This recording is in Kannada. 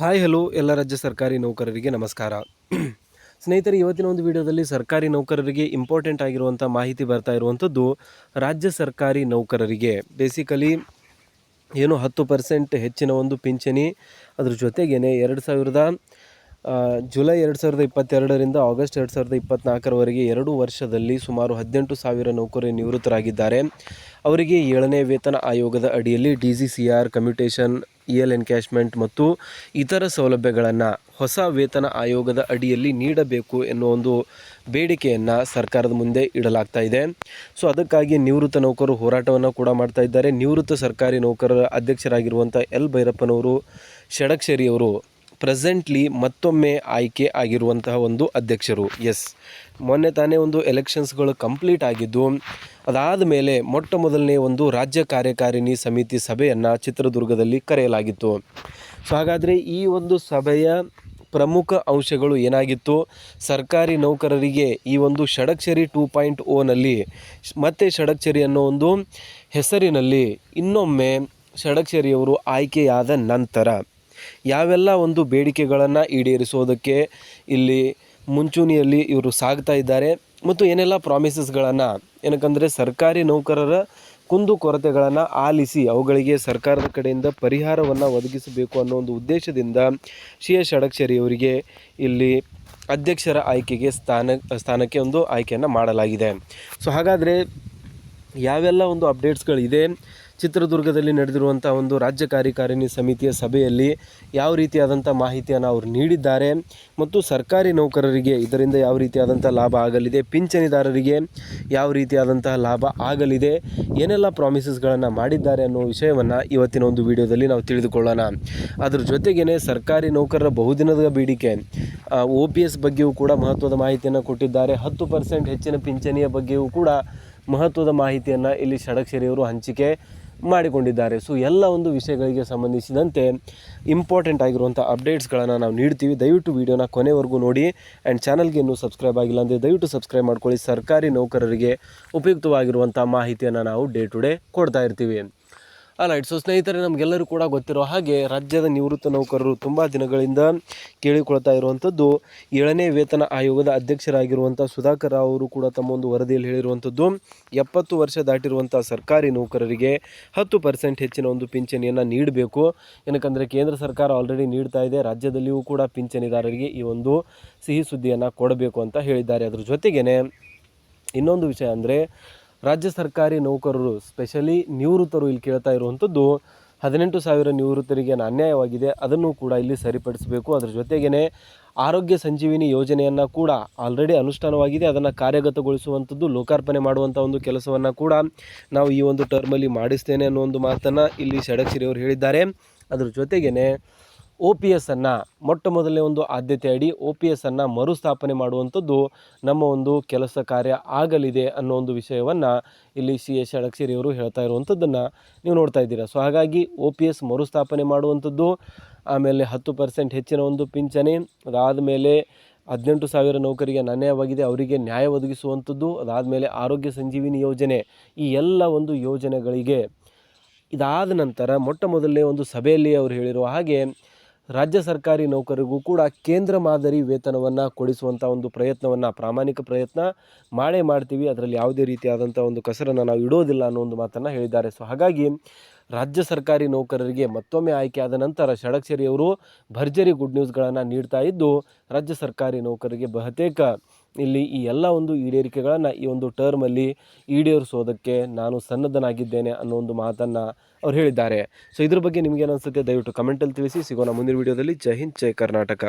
ಹಾಯ್, ಹಲೋ, ಎಲ್ಲ ರಾಜ್ಯ ಸರ್ಕಾರಿ ನೌಕರರಿಗೆ ನಮಸ್ಕಾರ. ಸ್ನೇಹಿತರೆ, ಇವತ್ತಿನ ಒಂದು ವಿಡಿಯೋದಲ್ಲಿ ಸರ್ಕಾರಿ ನೌಕರರಿಗೆ ಇಂಪಾರ್ಟೆಂಟ್ ಆಗಿರುವಂಥ ಮಾಹಿತಿ ಬರ್ತಾ ಇರುವಂಥದ್ದು ರಾಜ್ಯ ಸರ್ಕಾರಿ ನೌಕರರಿಗೆ. ಬೇಸಿಕಲಿ ಏನು ಹತ್ತು ಪರ್ಸೆಂಟ್ ಹೆಚ್ಚಿನ ಒಂದು ಪಿಂಚಣಿ ಅದ್ರ ಜೊತೆಗೇನೆ ಎರಡು ಸಾವಿರದ ಜುಲೈ ಎರಡು ಸಾವಿರದ ಇಪ್ಪತ್ತೆರಡರಿಂದ ಆಗಸ್ಟ್ ಎರಡು ಸಾವಿರದ ಇಪ್ಪತ್ತ್ನಾಲ್ಕರವರೆಗೆ ಎರಡು ವರ್ಷದಲ್ಲಿ ಸುಮಾರು ಹದಿನೆಂಟು ಸಾವಿರ ನೌಕರರು ನಿವೃತ್ತರಾಗಿದ್ದಾರೆ. ಅವರಿಗೆ ಏಳನೇ ವೇತನ ಆಯೋಗದ ಅಡಿಯಲ್ಲಿ D G C R commutation E L encashment ಮತ್ತು ಇತರ ಸೌಲಭ್ಯಗಳನ್ನು ಹೊಸ ವೇತನ ಆಯೋಗದ ಅಡಿಯಲ್ಲಿ ನೀಡಬೇಕು ಎನ್ನುವ ಒಂದು ಬೇಡಿಕೆಯನ್ನು ಸರ್ಕಾರದ ಮುಂದೆ ಇಡಲಾಗ್ತಾ ಇದೆ. ಸೊ ಅದಕ್ಕಾಗಿ ನಿವೃತ್ತ ನೌಕರರು ಹೋರಾಟವನ್ನು ಕೂಡ ಮಾಡ್ತಾ ಇದ್ದಾರೆ. ನಿವೃತ್ತ ಸರ್ಕಾರಿ ನೌಕರರ ಅಧ್ಯಕ್ಷರಾಗಿರುವಂಥ ಎಲ್ ಭೈರಪ್ಪನವರು, ಷಡಕ್ಷರಿಯವರು ಪ್ರೆಸೆಂಟ್ಲಿ ಮತ್ತೊಮ್ಮೆ ಆಯ್ಕೆ ಆಗಿರುವಂತಹ ಒಂದು ಅಧ್ಯಕ್ಷರು. ಎಸ್ ಮೊನ್ನೆ ತಾನೇ ಒಂದು ಎಲೆಕ್ಷನ್ಸ್ಗಳು ಕಂಪ್ಲೀಟ್ ಆಗಿದ್ದು, ಅದಾದ ಮೇಲೆ ಮೊಟ್ಟ ಮೊದಲನೇ ಒಂದು ರಾಜ್ಯ ಕಾರ್ಯಕಾರಿಣಿ ಸಮಿತಿ ಸಭೆಯನ್ನು ಚಿತ್ರದುರ್ಗದಲ್ಲಿ ಕರೆಯಲಾಗಿತ್ತು. ಸೊ ಹಾಗಾದರೆ ಈ ಒಂದು ಸಭೆಯ ಪ್ರಮುಖ ಅಂಶಗಳು ಏನಾಗಿತ್ತು? ಸರ್ಕಾರಿ ನೌಕರರಿಗೆ ಈ ಒಂದು ಷಡಕ್ಷರಿ ಟೂ ಪಾಯಿಂಟ್ ಓನಲ್ಲಿ ಮತ್ತೆ ಷಡಕ್ಷರಿ ಅನ್ನೋ ಒಂದು ಹೆಸರಿನಲ್ಲಿ ಇನ್ನೊಮ್ಮೆ ಷಡಕ್ಷರಿಯವರು ಆಯ್ಕೆಯಾದ ನಂತರ ಯಾವೆಲ್ಲ ಒಂದು ಬೇಡಿಕೆಗಳನ್ನು ಈಡೇರಿಸೋದಕ್ಕೆ ಇಲ್ಲಿ ಮುಂಚೂಣಿಯಲ್ಲಿ ಇವರು ಸಾಗ್ತಾ ಇದ್ದಾರೆ ಮತ್ತು ಏನೆಲ್ಲ ಪ್ರಾಮಿಸಸ್ಗಳನ್ನು ಏನಕ್ಕಂದರೆ ಸರ್ಕಾರಿ ನೌಕರರ ಕುಂದು ಕೊರತೆಗಳನ್ನು ಆಲಿಸಿ ಅವುಗಳಿಗೆ ಸರ್ಕಾರದ ಕಡೆಯಿಂದ ಪರಿಹಾರವನ್ನು ಒದಗಿಸಬೇಕು ಅನ್ನೋ ಒಂದು ಉದ್ದೇಶದಿಂದ ಸಿ ಎಸ್ ಅವರಿಗೆ ಇಲ್ಲಿ ಅಧ್ಯಕ್ಷರ ಆಯ್ಕೆಗೆ ಸ್ಥಾನ, ಸ್ಥಾನಕ್ಕೆ ಒಂದು ಆಯ್ಕೆಯನ್ನು ಮಾಡಲಾಗಿದೆ. ಸೊ ಹಾಗಾದರೆ ಯಾವೆಲ್ಲ ಒಂದು ಅಪ್ಡೇಟ್ಸ್ಗಳಿದೆ ಚಿತ್ರದುರ್ಗದಲ್ಲಿ ನಡೆದಿರುವಂಥ ಒಂದು ರಾಜ್ಯ ಕಾರ್ಯಕಾರಿಣಿ ಸಮಿತಿಯ ಸಭೆಯಲ್ಲಿ ಯಾವ ರೀತಿಯಾದಂಥ ಮಾಹಿತಿಯನ್ನು ಅವರು ನೀಡಿದ್ದಾರೆ ಮತ್ತು ಸರ್ಕಾರಿ ನೌಕರರಿಗೆ ಇದರಿಂದ ಯಾವ ರೀತಿಯಾದಂಥ ಲಾಭ ಆಗಲಿದೆ, ಪಿಂಚಣಿದಾರರಿಗೆ ಯಾವ ರೀತಿಯಾದಂತಹ ಲಾಭ ಆಗಲಿದೆ, ಏನೆಲ್ಲ ಪ್ರಾಮಿಸಸ್ಗಳನ್ನು ಮಾಡಿದ್ದಾರೆ ಅನ್ನೋ ವಿಷಯವನ್ನು ಇವತ್ತಿನ ಒಂದು ವಿಡಿಯೋದಲ್ಲಿ ನಾವು ತಿಳಿದುಕೊಳ್ಳೋಣ. ಅದ್ರ ಜೊತೆಗೇ ಸರ್ಕಾರಿ ನೌಕರರ ಬಹುದಿನದ ಬೇಡಿಕೆ ಒ ಪಿ ಎಸ್ ಬಗ್ಗೆಯೂ ಕೂಡ ಮಹತ್ವದ ಮಾಹಿತಿಯನ್ನು ಕೊಟ್ಟಿದ್ದಾರೆ. ಹತ್ತು ಪರ್ಸೆಂಟ್ ಹೆಚ್ಚಿನ ಪಿಂಚಣಿಯ ಬಗ್ಗೆಯೂ ಕೂಡ ಮಹತ್ವದ ಮಾಹಿತಿಯನ್ನು ಇಲ್ಲಿ ಷಡಕ್ಷರಿಯವರು ಹಂಚಿಕೆ ಮಾಡಿಕೊಂಡಿದ್ದಾರೆ. ಸೊ ಎಲ್ಲ ಒಂದು ವಿಷಯಗಳಿಗೆ ಸಂಬಂಧಿಸಿದಂತೆ ಇಂಪಾರ್ಟೆಂಟ್ ಆಗಿರುವಂಥ ಅಪ್ಡೇಟ್ಸ್ಗಳನ್ನು ನಾವು ನೀಡ್ತೀವಿ. ದಯವಿಟ್ಟು ವಿಡಿಯೋನ ಕೊನೆವರೆಗೂ ನೋಡಿ ಆ್ಯಂಡ್ ಚಾನಲ್ಗೆ ಇನ್ನೂ ಸಬ್ಸ್ಕ್ರೈಬ್ ಆಗಿಲ್ಲ ಅಂದರೆ ದಯವಿಟ್ಟು ಸಬ್ಸ್ಕ್ರೈಬ್ ಮಾಡ್ಕೊಳ್ಳಿ. ಸರ್ಕಾರಿ ನೌಕರರಿಗೆ ಉಪಯುಕ್ತವಾಗಿರುವಂಥ ಮಾಹಿತಿಯನ್ನು ನಾವು ಡೇ ಟು ಡೇ ಕೊಡ್ತಾ ಇರ್ತೀವಿ. ಅಲೈಟ್ ಸೊ ಸ್ನೇಹಿತರೆ ನಮಗೆಲ್ಲರೂ ಕೂಡ ಗೊತ್ತಿರೋ ಹಾಗೆ ರಾಜ್ಯದ ನಿವೃತ್ತ ನೌಕರರು ತುಂಬ ದಿನಗಳಿಂದ ಕೇಳಿಕೊಳ್ತಾ ಇರುವಂಥದ್ದು. ಏಳನೇ ವೇತನ ಆಯೋಗದ ಅಧ್ಯಕ್ಷರಾಗಿರುವಂಥ ಸುಧಾಕರ್ ಅವರು ಕೂಡ ತಮ್ಮ ಒಂದು ವರದಿಯಲ್ಲಿ ಹೇಳಿರುವಂಥದ್ದು, ಎಪ್ಪತ್ತು ವರ್ಷ ದಾಟಿರುವಂಥ ಸರ್ಕಾರಿ ನೌಕರರಿಗೆ ಹತ್ತು ಪರ್ಸೆಂಟ್ ಹೆಚ್ಚಿನ ಒಂದು ಪಿಂಚಣಿಯನ್ನು ನೀಡಬೇಕು. ಏನಕ್ಕಂದರೆ, ಕೇಂದ್ರ ಸರ್ಕಾರ ಆಲ್ರೆಡಿ ನೀಡ್ತಾ ಇದೆ. ರಾಜ್ಯದಲ್ಲಿಯೂ ಕೂಡ ಪಿಂಚಣಿದಾರರಿಗೆ ಈ ಒಂದು ಸಿಹಿ ಸುದ್ದಿಯನ್ನು ಕೊಡಬೇಕು ಅಂತ ಹೇಳಿದ್ದಾರೆ. ಅದ್ರ ಜೊತೆಗೇ ಇನ್ನೊಂದು ವಿಷಯ ಅಂದರೆ ರಾಜ್ಯ ಸರ್ಕಾರಿ ನೌಕರರು ಸ್ಪೆಷಲಿ ನಿವೃತ್ತರು ಇಲ್ಲಿ ಕೇಳ್ತಾ ಇರುವಂಥದ್ದು ಹದಿನೆಂಟು ಸಾವಿರ ನಿವೃತ್ತರಿಗೆ ಅನ್ಯಾಯವಾಗಿದೆ. ಅದನ್ನು ಕೂಡ ಇಲ್ಲಿ ಸರಿಪಡಿಸಬೇಕು. ಅದರ ಜೊತೆಗೇ ಆರೋಗ್ಯ ಸಂಜೀವಿನಿ ಯೋಜನೆಯನ್ನು ಕೂಡ ಆಲ್ರೆಡಿ ಅನುಷ್ಠಾನವಾಗಿದೆ. ಅದನ್ನು ಕಾರ್ಯಗತಗೊಳಿಸುವಂಥದ್ದು, ಲೋಕಾರ್ಪಣೆ ಮಾಡುವಂಥ ಒಂದು ಕೆಲಸವನ್ನು ಕೂಡ ನಾವು ಈ ಒಂದು ಟರ್ಮಲ್ಲಿ ಮಾಡಿಸ್ತೇನೆ ಅನ್ನೋ ಒಂದು ಮಾತನ್ನು ಇಲ್ಲಿ ಷಡಕ್ಷಿರಿಯವರು ಹೇಳಿದ್ದಾರೆ. ಅದರ ಜೊತೆಗೇ ಒ ಪಿ ಎಸ್ಸನ್ನು ಮೊಟ್ಟ ಮೊದಲನೇ ಒಂದು ಆದ್ಯತೆ ಅಡಿ ಒ ಪಿ ಎಸ್ಸನ್ನು ಮರುಸ್ಥಾಪನೆ ಮಾಡುವಂಥದ್ದು ನಮ್ಮ ಒಂದು ಕೆಲಸ ಕಾರ್ಯ ಆಗಲಿದೆ ಅನ್ನೋ ಒಂದು ವಿಷಯವನ್ನು ಇಲ್ಲಿ ಸಿ ಎಸ್ ಷಡಕ್ಷರಿಯವರು ಹೇಳ್ತಾ ಇರುವಂಥದ್ದನ್ನು ನೀವು ನೋಡ್ತಾ ಇದ್ದೀರಾ. ಸೊ ಹಾಗಾಗಿ ಒ ಪಿ ಎಸ್ ಮರುಸ್ಥಾಪನೆ ಮಾಡುವಂಥದ್ದು, ಆಮೇಲೆ ಹತ್ತು ಪರ್ಸೆಂಟ್ ಹೆಚ್ಚಿನ ಒಂದು ಪಿಂಚಣಿ, ಅದಾದಮೇಲೆ ಹದಿನೆಂಟು ಸಾವಿರ ನೌಕರಿಗೆ ಅನ್ಯಾಯವಾಗಿದೆ, ಅವರಿಗೆ ನ್ಯಾಯ ಒದಗಿಸುವಂಥದ್ದು, ಅದಾದಮೇಲೆ ಆರೋಗ್ಯ ಸಂಜೀವಿನಿ ಯೋಜನೆ, ಈ ಎಲ್ಲ ಒಂದು ಯೋಜನೆಗಳಿಗೆ ಇದಾದ ನಂತರ ಮೊಟ್ಟ ಮೊದಲನೇ ಒಂದು ಸಭೆಯಲ್ಲಿ ಅವರು ಹೇಳಿರುವ ಹಾಗೆ ರಾಜ್ಯ ಸರ್ಕಾರಿ ನೌಕರಿಗೂ ಕೂಡ ಕೇಂದ್ರ ಮಾದರಿ ವೇತನವನ್ನು ಕೊಡಿಸುವಂಥ ಒಂದು ಪ್ರಯತ್ನವನ್ನು, ಪ್ರಾಮಾಣಿಕ ಪ್ರಯತ್ನ ಮಾಡೇ ಮಾಡ್ತೀವಿ. ಅದರಲ್ಲಿ ಯಾವುದೇ ರೀತಿಯಾದಂಥ ಒಂದು ಕಸರನ್ನು ನಾವು ಇಡೋದಿಲ್ಲ ಅನ್ನೋ ಒಂದು ಮಾತನ್ನು ಹೇಳಿದ್ದಾರೆ. ಸೊ ಹಾಗಾಗಿ ರಾಜ್ಯ ಸರ್ಕಾರಿ ನೌಕರರಿಗೆ ಮತ್ತೊಮ್ಮೆ ಆಯ್ಕೆಯಾದ ನಂತರ ಷಡಕ್ಷರಿಯವರು ಭರ್ಜರಿ ಗುಡ್ ನ್ಯೂಸ್ಗಳನ್ನು ನೀಡ್ತಾ ಇದ್ದು, ರಾಜ್ಯ ಸರ್ಕಾರಿ ನೌಕರರಿಗೆ ಬಹುತೇಕ ಇಲ್ಲಿ ಈ ಎಲ್ಲ ಒಂದು ಈಡೇರಿಕೆಗಳನ್ನು ಈ ಒಂದು ಟರ್ಮಲ್ಲಿ ಈಡೇರಿಸೋದಕ್ಕೆ ನಾನು ಸನ್ನದ್ಧನಾಗಿದ್ದೇನೆ ಅನ್ನೋ ಒಂದು ಮಾತನ್ನು ಅವ್ರು ಹೇಳಿದ್ದಾರೆ. ಸೊ ಇದ್ರ ಬಗ್ಗೆ ನಿಮ್ಗೇನು ಅನಿಸುತ್ತೆ ದಯವಿಟ್ಟು ಕಮೆಂಟಲ್ಲಿ ತಿಳಿಸಿ. ಸಿಗೋಣ ಮುಂದಿನ ವಿಡಿಯೋದಲ್ಲಿ ಜೈ ಹಿಂದ್, ಜೈ ಕರ್ನಾಟಕ.